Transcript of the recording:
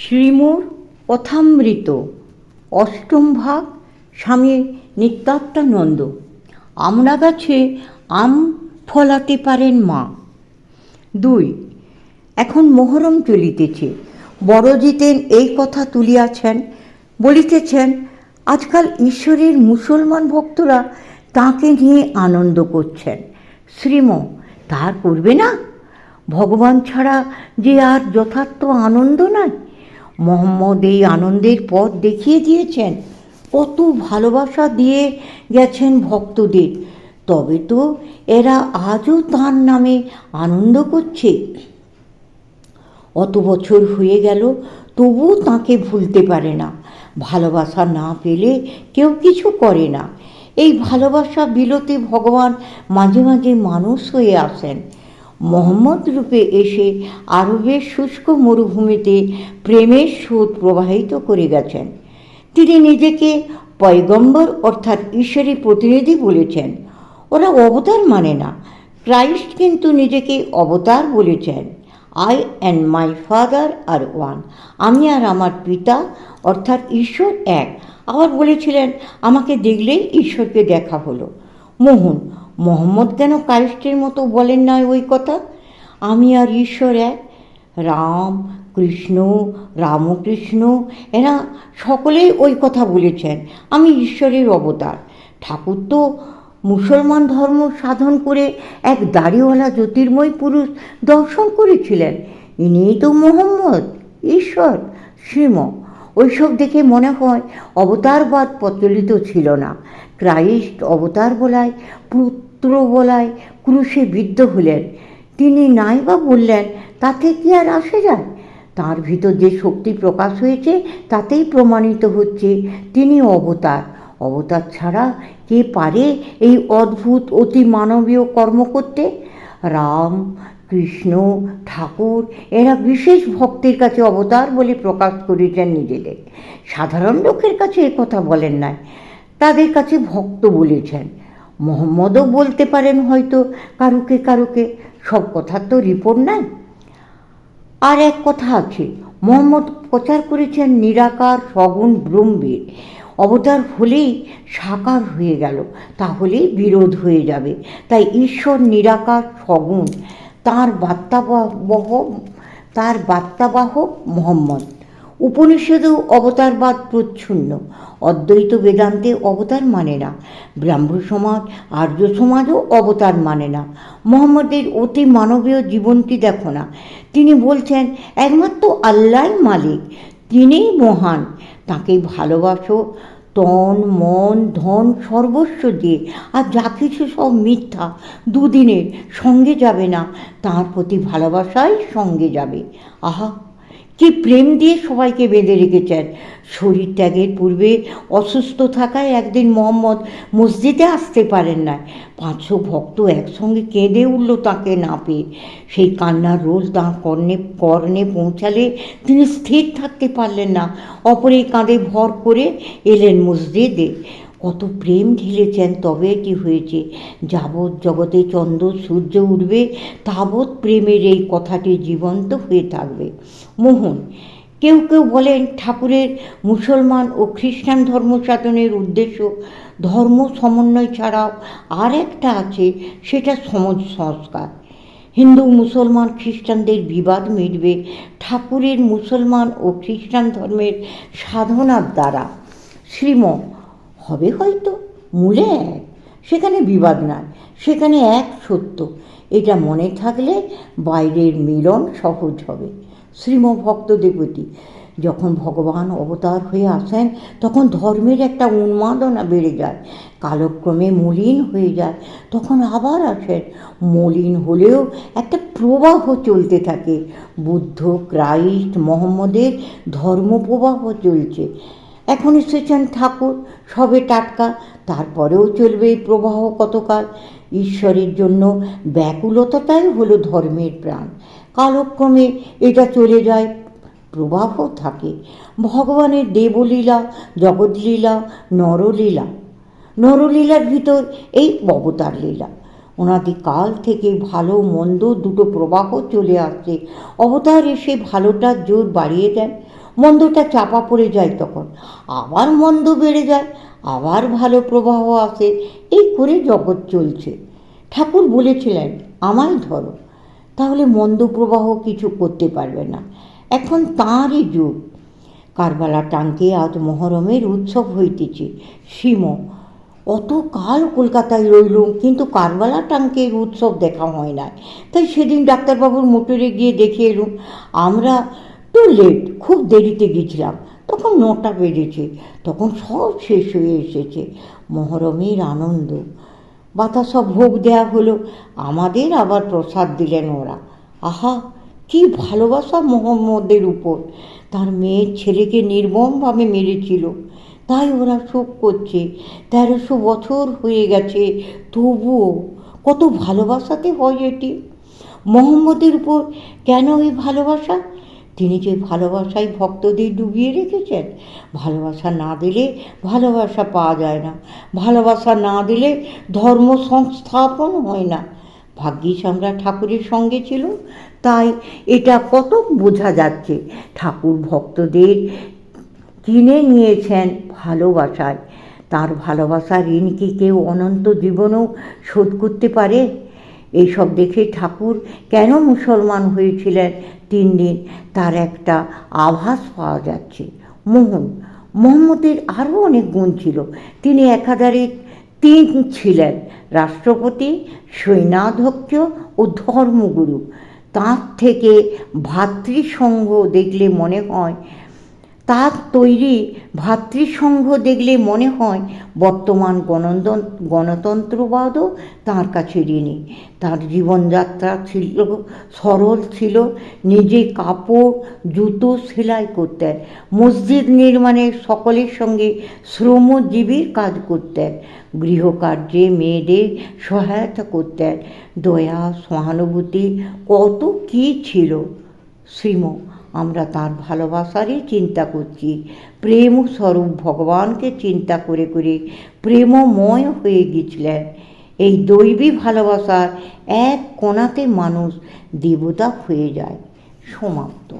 শ্রীমুর কথামৃত অষ্টম ভাগ স্বামী নিত্যাত্মানন্দ। আমরা গাছে আম ফলাতে পারেন মা। দুই, এখন মোহরম চলিতেছে। বড়জিতেন এই কথা তুলিয়াছেন, বলিতেছেন, আজকাল ঈশ্বরের মুসলমান ভক্তরা তাকে নিয়ে আনন্দ করছেন। শ্রীম তার করবে না? ভগবান ছাড়া যে আর যথার্থ আনন্দ নাই? মোহাম্মদ এই আনন্দের পথ দেখিয়ে দিয়েছেন। কত ভালোবাসা দিয়ে গেছেন ভক্তদের। তবে তো এরা আজও তার নামে আনন্দ করছে। অত বছর হয়ে গেল, তবুও তাকে ভুলতে পারে না। ভালোবাসা না পেলে কেউ কিছু করে না। এই ভালোবাসা বিলতে ভগবান মাঝে মাঝে মানুষ হয়ে আসেন। মোহাম্মদ রূপে এসে আরবের শুষ্ক মরুভূমিতে প্রেমের স্রোত প্রবাহিত করে গেছেন। তিনি নিজেকে পয়গম্বর অর্থাৎ ঈশ্বরের প্রতিনিধি বলেছেন। ওরা অবতার মানে না, ক্রাইস্ট কিন্তু নিজেকে অবতার বলেছেন। I and my father are one, আমি আর আমার পিতা অর্থাৎ ঈশ্বর এক। আবার বলেছিলেন, আমাকে দেখলেই ঈশ্বরকে দেখা হলো। মোহন মোহাম্মদ কেন ক্রাইস্টের মতো বলেন না ওই কথা? আমি আর ঈশ্বর এক। রাম, কৃষ্ণ, রামকৃষ্ণ, এরা সকলেই ওই কথা বলেছেন। আমি ঈশ্বরের অবতার। ঠাকুর তো মুসলমান ধর্ম সাধন করে এক দাড়িওয়ালা জ্যোতির্ময় পুরুষ দর্শন করেছিলেন। ইনিই তো মোহাম্মদ, ঈশ্বর, শ্রীম। ওইসব দেখে মনে হয় অবতারবাদ প্রচলিত ছিল না। ক্রাইস্ট অবতার বলায়, পুত্র বলায়, ক্রুশে বিদ্ধ হলেন। তিনি নাই বা বললেন, তাতে কি আর আসে যায়? তার ভিতর যে শক্তি প্রকাশ হয়েছে, তাতেই প্রমাণিত হচ্ছে, তিনি অবতার। অবতার ছাড়া কে পারে এই অদ্ভুত অতি মানবীয় কর্ম করতে? রাম, কৃষ্ণ, ঠাকুর, এরা বিশেষ ভক্তের কাছে অবতার বলে প্রকাশ করেছেন নিজেদের। সাধারণ লোকের কাছে কথা বলেন নাই। তাদের কাছে ভক্ত বলেছেন। মোহাম্মদও বলতে পারেন হয়তো, কারুকে কারুকে। সব কথার তো রিপোর্ট নাই। আর এক কথা আছে, মোহাম্মদ প্রচার করেছেন নিরাকার, সগুণ ব্রহ্মের। অবতার হলেই সাকার হয়ে গেল, তাহলেই বিরোধ হয়ে যাবে। তাই ঈশ্বর নিরাকার, সগুণ, তার বার্তাবহ, তার বার্তাবাহক মোহাম্মদ। উপনিষদেও অবতারবাদ প্রচ্ছন্ন। অদ্বৈত বেদান্তে অবতার মানে না। ব্রাহ্ম সমাজ, আর্য সমাজও অবতার মানে না। মোহাম্মদের অতি মানবীয় জীবনটি দেখো না। তিনি বলছেন, একমাত্র আল্লাহ মালিক, তিনিই মহান। তাকে ভালোবাসো, তন, মন, ধন, সর্বস্ব দিয়ে। আর যা কিছু সব মিথ্যা, দুদিনের সঙ্গে যাবে না। তার প্রতি ভালোবাসাই সঙ্গে যাবে। আহা! কি প্রেম দিয়ে সবাইকে বেঁধে রেখেছেন। শরীর ত্যাগের পূর্বে অসুস্থ থাকায় একদিন মোহাম্মদ মসজিদে আসতে পারেন না পাঁচশো ভক্ত একসঙ্গে কেঁদে উঠল তাকে না পেয়ে। সেই কান্নার রোল তাঁর কর্ণে কর্ণে পৌঁছালে তিনি স্থির থাকতে পারলেন না। অপরে কাঁধে ভর করে এলেন মসজিদে। কত প্রেম ঢেলেছেন, তবে এটি হয়েছে? যাবৎ জগতে চন্দ্র, সূর্য উঠবে, তাবৎ প্রেমের এই কথাটি জীবন্ত হয়ে থাকবে। মোহন, কেউ কেউ বলেন ঠাকুরের মুসলমান ও খ্রিস্টান ধর্ম সাধনের উদ্দেশ্য ধর্ম সমন্বয় ছাড়াও আর একটা আছে, সেটা সমাজ সংস্কার। হিন্দু, মুসলমান, খ্রিস্টানদের বিবাদ মিটবে ঠাকুরের মুসলমান ও খ্রিস্টান ধর্মের সাধনার দ্বারা। শ্রীম হবে হয়তো। মূলে এক, সেখানে বিবাদ নয় সেখানে এক সত্য। এটা মনে থাকলে বাইরের মিলন সহজ হবে। শ্রীম ভক্ত দেবতী, যখন ভগবান অবতার হয়ে আসেন, তখন ধর্মের একটা উন্মাদনা বেড়ে যায়, কালক্রমে মলিন হয়ে যায়, তখন আবার আসেন। মলিন হলেও একটা প্রবাহ চলতে থাকে। বুদ্ধ, ক্রাইস্ট, মোহাম্মদের ধর্মপ্রবাহ চলছে। এখন এসেছেন ঠাকুর, সবে টাটকা, তারপরেও চলবে এই প্রবাহ কতকাল? ঈশ্বরের জন্য ব্যাকুলতাটাই হলো ধর্মের প্রাণ। কালক্রমে এটা চলে যায়, প্রবাহ থাকে। ভগবানের দেবলীলা, জগৎলীলা, নরলীলা। নরলীলার ভিতর এই অবতার লীলা। ওনাদি কাল থেকে ভালো মন্দ দুটো প্রবাহ চলে আসছে। অবতার এসে ভালোটার জোর বাড়িয়ে দেন। মন্দটা চাপা পড়ে যায় তখন। আবার মন্দ বেড়ে যায়, আবার ভালো প্রবাহ আসে, এই করে জগৎ চলছে। ঠাকুর বলেছিলেন, আমায় ধরো, তাহলে মন্দ প্রবাহ কিছু করতে পারবে না। এখন তাঁরই যুগ। কারবালা টাঙ্কে আজ মহরমের উৎসব হইতেছে। সীম অত কাল কলকাতায় রইলুম, কিন্তু কারবালা টাঙ্কের উৎসব দেখা হয় না তাই সেদিন ডাক্তারবাবুর মোটরে গিয়ে দেখে এলুম, আমরা টু লেট খুব দেরিতে গেছিলাম। তখন নটা বেজেছে, তখন সব শেষ হয়ে এসেছে। মহরমের আনন্দ। বাতাসা ভোগ দেয়া হলো, আমাদের আবার প্রসাদ দিলেন ওরা। আহা, কি ভালোবাসা মোহাম্মদের উপর। তার মেয়ের ছেলেকে নির্মমভাবে মেরেছিল। তাই ওরা শোক করছে। তেরোশো বছর হয়ে গেছে, তবুও কত ভালোবাসাতে হয় এটি। মোহাম্মদের উপর কেন এই ভালোবাসা? তিনি যে ভালোবাসায় ভক্তদের ডুবিয়ে রেখেছেন, ভালোবাসা না দিলে ভালোবাসা পাওয়া যায় না। ভালোবাসা না দিলে ধর্ম সংস্থাপন হয় না। ভাগ্যিস আমরা ঠাকুরের সঙ্গে ছিল তাই এটা কত বোঝা যাচ্ছে। ঠাকুর ভক্তদের কিনে নিয়েছেন ভালোবাসায়। তার ভালোবাসা ঋণ কি কেউ অনন্ত জীবনেও শোধ করতে পারে? এইসব দেখে ঠাকুর কেন মুসলমান হয়েছিলেন? তিন দিন তার একটা আভাস পাওয়া যাচ্ছে। মোহন, মোহাম্মদের আরও অনেক গুণ ছিল। তিনি একাধারে তিন ছিলেন, রাষ্ট্রপতি, সৈন্যাধ্যক্ষ ও ধর্মগুরু। তাঁর থেকে ভাতৃসংঘ দেখলে মনে হয় তার তৈরি ভাতৃসংঘ দেখলে মনে হয় বর্তমান গণতন্ত্র গণতন্ত্রবাদও তার কাছে ঋণী। তার জীবনযাত্রা ছিল সরল ছিল, নিজে কাপড়, জুতো সেলাই করতেন, মসজিদ নির্মাণে সকলের সঙ্গে শ্রমজীবীর কাজ করতেন, গৃহকার্যে মেয়েদের সহায়তা করতেন। দয়া, সহানুভূতি, কত কী ছিল? শ্রীম আমরা তার ভালোবাসারই চিন্তা করছি। প্রেম স্বরূপ ভগবানকে চিন্তা করে করে প্রেমময় হয়ে গেছিলেন এই দৈবী ভালোবাসার এক কোণাতে মানুষ দেবতা হয়ে যায়। সমাপ্ত।